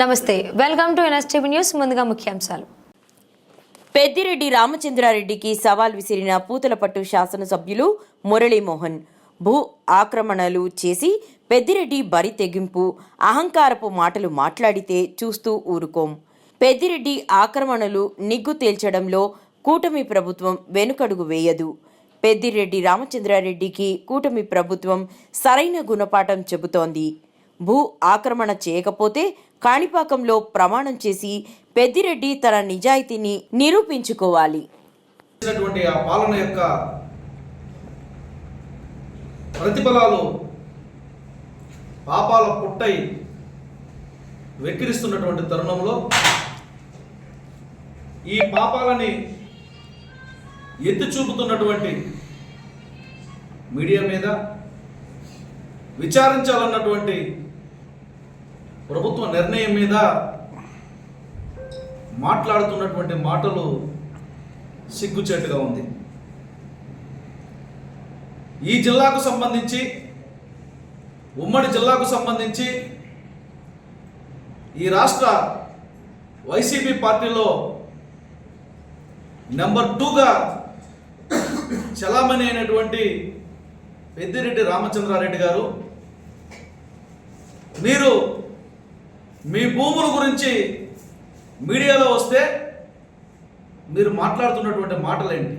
నమస్తే welcome to NSTV news ముందుగా ముఖ్యాంశాలు. పెద్దిరెడ్డి రామచంద్రారెడ్డికి సవాల్ విసిరిన పూతలపట్టు శాసనసభ్యులు మురళీమోహన్. భూ ఆక్రమణలు చేసి పెద్దిరెడ్డి బరి తెగింపు అహంకారపు మాటలు మాట్లాడితే చూస్తూ ఊరుకోం. పెద్దిరెడ్డి ఆక్రమణలు నిగ్గు తేల్చడంలో కూటమి ప్రభుత్వం వెనుకడుగు వేయదు. పెద్దిరెడ్డి రామచంద్రారెడ్డికి కూటమి ప్రభుత్వం సరైన గుణపాఠం చెబుతోంది. భూ ఆక్రమణ చేయకపోతే కాణిపాకంలో ప్రమాణం చేసి పెద్దిరెడ్డి తన నిజాయితీని నిరూపించుకోవాలి. ఆ పాలన యొక్క ప్రతిఫలాలు పాపాల పుట్టై వెక్కిరిస్తున్నటువంటి తరుణంలో ఈ పాపాలని ఎత్తి చూపుతున్నటువంటి మీడియా మీద విచారించాలన్నటువంటి ప్రభుత్వ నిర్ణయం మీద మాట్లాడుతున్నటువంటి మాటలు సిగ్గుచేటుగా ఉంది. ఈ జిల్లాకు సంబంధించి ఉమ్మడి జిల్లాకు సంబంధించి ఈ రాష్ట్ర వైసీపీ పార్టీలో నెంబర్ టూగా చలామణి అయినటువంటి పెద్దిరెడ్డి రామచంద్రారెడ్డి గారు మీరు మీ భూముల గురించి మీడియాలో వస్తే మీరు మాట్లాడుతున్నటువంటి మాటలేంటి?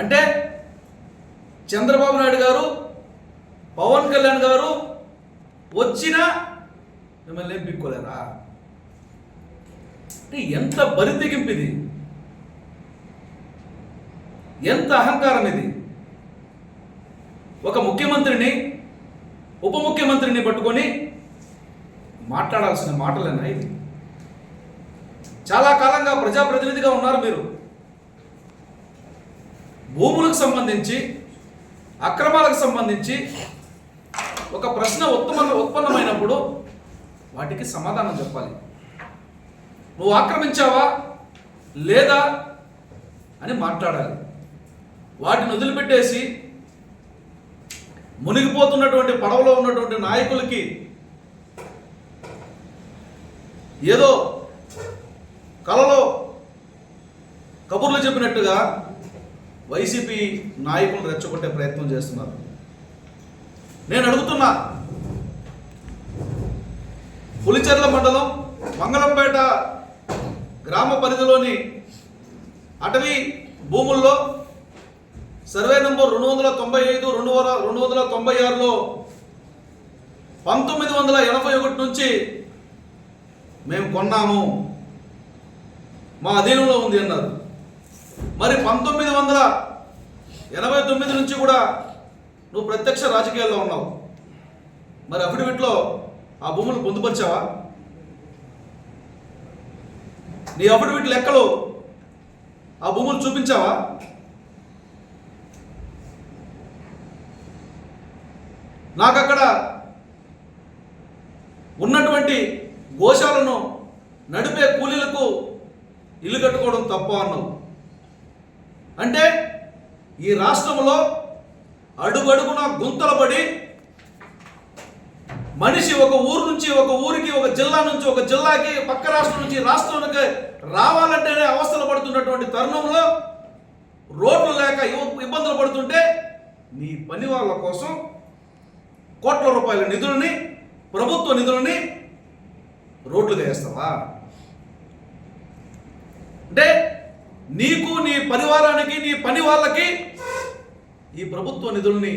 అంటే చంద్రబాబు నాయుడు గారు పవన్ కళ్యాణ్ గారు వచ్చినా మిమ్మల్ని ఏం పిక్కోలేరా? అంటే ఎంత బరితెగింపు ఇది ఎంత అహంకారం ఇది ఒక ముఖ్యమంత్రిని ఉప ముఖ్యమంత్రిని పట్టుకొని మాట్లాడాల్సిన మాటలేనా ఇది? చాలా కాలంగా ప్రజాప్రతినిధిగా ఉన్నారు మీరు. భూములకు సంబంధించి అక్రమాలకు సంబంధించి ఒక ప్రశ్న ఉత్తమ ఉత్పన్నమైనప్పుడు వాటికి సమాధానం చెప్పాలి. నువ్వు ఆక్రమించావా? లేదా? అని మాట్లాడాలి. వాటిని వదిలిపెట్టేసి మునిగిపోతున్నటువంటి పడవలో ఉన్నటువంటి నాయకులకి ఏదో కలలో కబుర్లు చెప్పినట్టుగా వైసీపీ నాయకులు రెచ్చగొట్టే ప్రయత్నం చేస్తున్నారు. నేను అడుగుతున్నా పులిచెర్ల మండలం మంగళంపేట గ్రామ పరిధిలోని అటవీ భూముల్లో సర్వే నంబర్ రెండు వందల తొంభై ఐదు రెండు వందల రెండు వందల తొంభై ఆరులో పంతొమ్మిది వందల ఎనభై ఒకటి నుంచి మేము కొన్నాము. మా అధీనంలో ఉంది అన్నారు. మరి పంతొమ్మిది వందల ఎనభై తొమ్మిది నుంచి కూడా నువ్వు ప్రత్యక్ష రాజకీయాల్లో ఉన్నావు. మరి అఫిడవిట్లో ఆ భూములు పొందుపరిచావా? నీ అఫిడవిట్ లెక్కలు ఆ భూములు చూపించావా? నాకు అక్కడ ఉన్నటువంటి గోశాలను నడిపే కూలీలకు ఇల్లు కట్టుకోవడం తప్ప అన్నావు. అంటే ఈ రాష్ట్రంలో అడుగడుగున గుంతలు పడి మనిషి ఒక ఊరు నుంచి ఒక ఊరికి ఒక జిల్లా నుంచి ఒక జిల్లాకి పక్క రాష్ట్రం నుంచి రాష్ట్రానికి రావాలంటేనే అవస్థలు పడుతున్నటువంటి తరుణంలో రోడ్లు లేక ఇబ్బందులు పడుతుంటే నీ పని వాళ్ళ కోసం కోట్ల రూపాయల నిధులని ప్రభుత్వ నిధులని రోడ్లు వేస్తావా? అంటే నీకు నీ పరివారానికి నీ పని వాళ్ళకి ఈ ప్రభుత్వ నిధుల్ని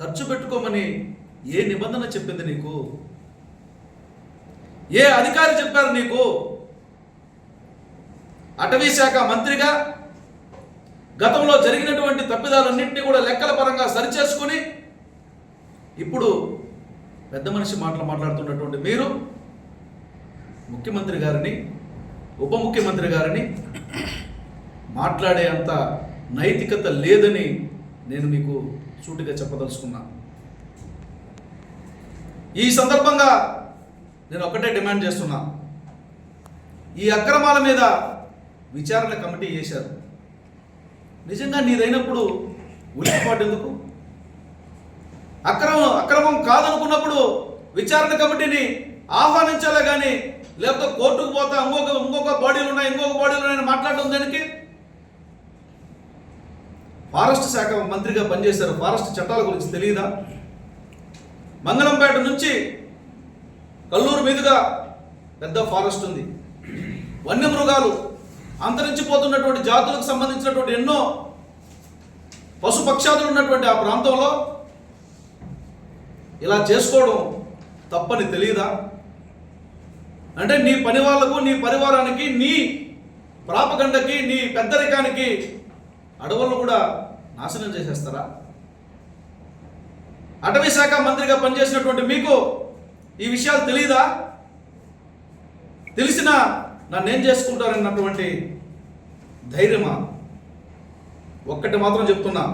ఖర్చు పెట్టుకోమని ఏ నిబంధన చెప్పింది నీకు? ఏ అధికారి చెప్పారు నీకు? అటవీ శాఖ మంత్రిగా గతంలో జరిగినటువంటి తప్పిదాలన్నింటినీ కూడా లెక్కల పరంగా సరిచేసుకుని ఇప్పుడు పెద్ద మనిషి మాటలు మాట్లాడుతున్నటువంటి మీరు ముఖ్యమంత్రి గారిని ఉప ముఖ్యమంత్రి గారిని మాట్లాడే అంత నైతికత లేదని నేను మీకు సూటిగా చెప్పదలుచుకున్నా. ఈ సందర్భంగా నేను ఒకటే డిమాండ్ చేస్తున్నా. ఈ అక్రమాల మీద విచారణ కమిటీ చేశారు నిజంగా నీదైనప్పుడు ఉలికిపాటు ఎందుకు? అక్రమం అక్రమం కాదనుకున్నప్పుడు విచారణ కమిటీని ఆహ్వానించాలే కానీ లేకపోతే కోర్టుకు పోతా ఇంకొక ఇంకొక బాడీలు ఉన్నాయి ఇంకొక బాడీలు ఉన్నాయని మాట్లాడడం దానికి? ఫారెస్ట్ శాఖ మంత్రిగా పనిచేశారు. ఫారెస్ట్ చట్టాల గురించి తెలియదా మంగళంపేట నుంచి కల్లూరు మీదుగా పెద్ద ఫారెస్ట్ ఉంది. వన్యమృగాలు అంతరించిపోతున్నటువంటి జాతులకు సంబంధించినటువంటి ఎన్నో పశుపక్షాదులు ఉన్నటువంటి ఆ ప్రాంతంలో ఇలా చేసుకోవడం తప్పని తెలియదా అంటే నీ పని వాళ్ళకు నీ పరివారానికి నీ ప్రాపగండకి నీ పెద్దరికానికి అడవులను కూడా నాశనం చేసేస్తారా? అటవీ శాఖ మంత్రిగా పనిచేసినటువంటి మీకు ఈ విషయాలు తెలియదా తెలిసినా నన్నేం చేసుకుంటారన్నటువంటి ధైర్యమా? ఒక్కటి మాత్రం చెప్తున్నా.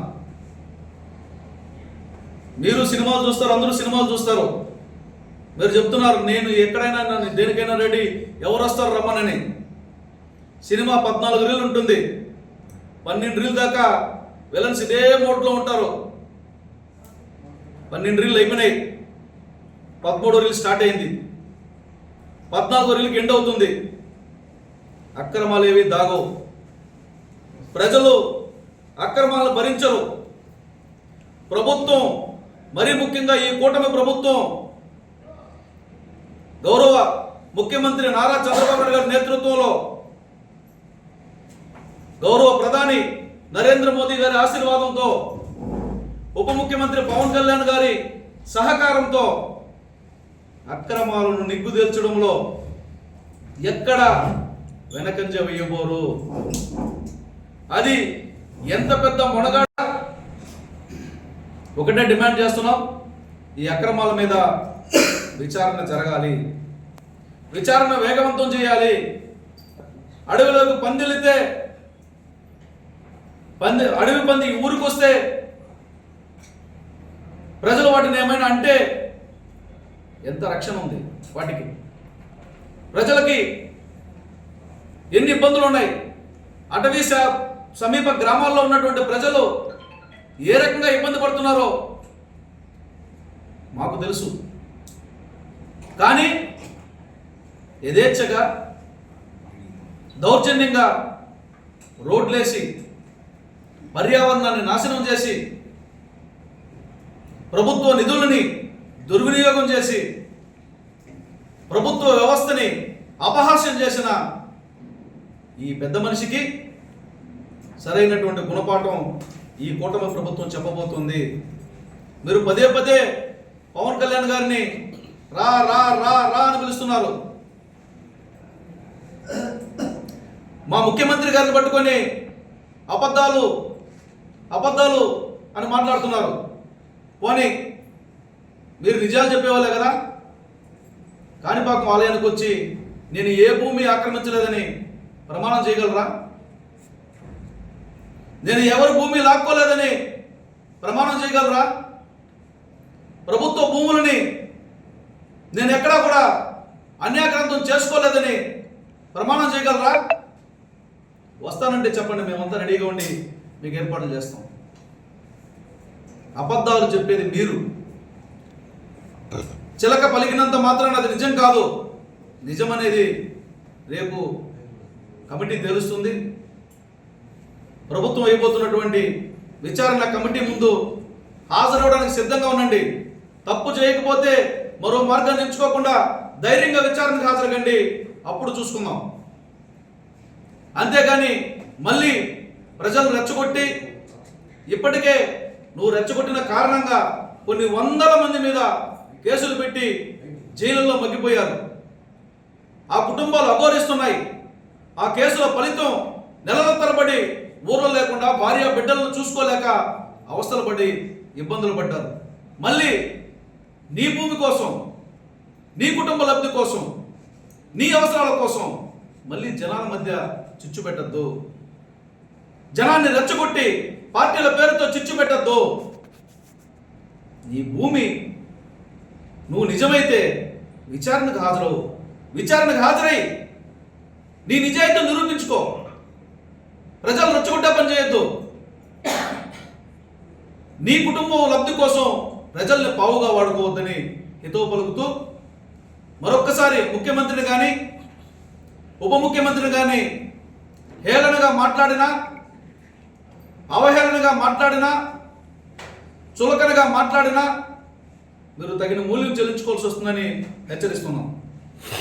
మీరు సినిమాలు చూస్తారు అందరూ సినిమాలు చూస్తారు. మీరు చెప్తున్నారు నేను ఎక్కడైనా నన్ను దేనికైనా రెడీ ఎవరు వస్తారు రమ్మనని. సినిమా పద్నాలుగు రీలు ఉంటుంది. పన్నెండు రీలు దాకా విలన్స్ ఇదే మోడ్లో ఉంటారు. పన్నెండు రీలు అయిపోయినాయి. పదమూడో రీలు స్టార్ట్ అయింది. పద్నాలుగో రీలుకి ఎండ్ అవుతుంది. అక్రమాలు ఏవి దాగవు. ప్రజలు అక్రమాలను భరించరు. ప్రభుత్వం మరీ ముఖ్యంగా ఈ కూటమి ప్రభుత్వం గౌరవ ముఖ్యమంత్రి నారా చంద్రబాబు నాయుడు గారి నేతృత్వంలో గౌరవ ప్రధాని నరేంద్ర మోదీ గారి ఆశీర్వాదంతో ఉప ముఖ్యమంత్రి పవన్ కళ్యాణ్ గారి సహకారంతో అక్రమాలను నిగ్గుదేల్చడంలో ఎక్కడ వెనకంజ వేయబోరు? అది ఎంత పెద్ద మొనగాడ ఒకటే డిమాండ్ చేస్తున్నాం. ఈ అక్రమాల మీద విచారణ జరగాలి. విచారణ వేగవంతం చేయాలి. అడవిలోకి పందిలితే పంది అడవి పంది ఊరికొస్తే ఊరికి వస్తే ప్రజలు వాటిని ఏమైనా అంటే ఎంత రక్షణ ఉంది వాటికి? ప్రజలకి ఎన్ని ఇబ్బందులు ఉన్నాయి? అటవీ సమీప గ్రామాల్లో ఉన్నటువంటి ప్రజలు ఏ రకంగా ఇబ్బంది పడుతున్నారో మాకు తెలుసు. కానీ యథేచ్ఛగా దౌర్జన్యంగా రోడ్లేసి పర్యావరణాన్ని నాశనం చేసి ప్రభుత్వ నిధులని దుర్వినియోగం చేసి ప్రభుత్వ వ్యవస్థని అపహాస్యం చేసిన ఈ పెద్ద మనిషికి సరైనటువంటి గుణపాఠం ఈ కూటమి ప్రభుత్వం చెప్పబోతుంది. మీరు పదే పదే పవన్ కళ్యాణ్ గారిని రా రా రా రా అని పిలుస్తున్నారు. మా ముఖ్యమంత్రి గారిని పట్టుకొని అబద్ధాలు అబద్ధాలు అని మాట్లాడుతున్నారు. పోనీ మీరు నిజాలు చెప్పేవాళ్ళే కదా? కాణిపాకం ఆలయానికి వచ్చి నేను ఏ భూమి ఆక్రమించలేదని ప్రమాణం చేయగలరా? నేను ఎవరి భూమి లాక్కోలేదని ప్రమాణం చేయగలరా? ప్రభుత్వ భూములని నేను ఎక్కడా కూడా అన్యాక్రాంతం చేసుకోలేదని ప్రమాణం చేయగలరా? వస్తానంటే చెప్పండి మేమంతా రెడీగా ఉండి మీకు ఏర్పాట్లు చేస్తాం. అబద్ధాలు చెప్పేది మీరు. చిలక పలికినంత మాత్రాన అది నిజం కాదు. నిజం అనేది రేపు కమిటీ తెలుస్తుంది. ప్రభుత్వం అయిపోతున్నటువంటి విచారణ కమిటీ ముందు హాజరవడానికి సిద్ధంగా ఉండండి. తప్పు చేయకపోతే మరో మార్గాన్ని ఎంచుకోకుండా ధైర్యంగా విచారణకు హాజరగండి. అప్పుడు చూసుకుందాం. అంతేగాని మళ్ళీ ప్రజలు రెచ్చగొట్టి ఇప్పటికే నువ్వు రెచ్చగొట్టిన కారణంగా కొన్ని వందల మంది మీద కేసులు పెట్టి జైలులో మగ్గిపోయారు. ఆ కుటుంబాలు అఘోరిస్తున్నాయి. ఆ కేసుల ఫలితం నెలల తరబడి ఊర్లో లేకుండా భార్య బిడ్డలను చూసుకోలేక అవస్థలు పడి ఇబ్బందులు పడ్డారు. మళ్ళీ నీ భూమి కోసం నీ కుటుంబ లబ్ధి కోసం నీ అవసరాల కోసం మళ్ళీ జనాల మధ్య చిచ్చు పెట్టద్దు. జనాన్ని రెచ్చగొట్టి పార్టీల పేరుతో చిచ్చు పెట్టద్దు. నీ భూమి నువ్వు నిజమైతే విచారణకు హాజరవు. విచారణకు హాజరై నీ నిజాయితీ నిరూపించుకో. ప్రజలు రెచ్చగొట్టే పని చేయొద్దు. నీ కుటుంబం లబ్ధి కోసం ప్రజల్ని పావుగా వాడుకోవద్దని హితవు పలుకుతూ మరొక్కసారి ముఖ్యమంత్రిని కానీ ఉప ముఖ్యమంత్రిని కానీ హేళనగా మాట్లాడినా అవహేళనగా మాట్లాడినా చులకనగా మాట్లాడినా మీరు తగిన మూల్యం చెల్లించుకోవాల్సి వస్తుందని హెచ్చరిస్తున్నాం.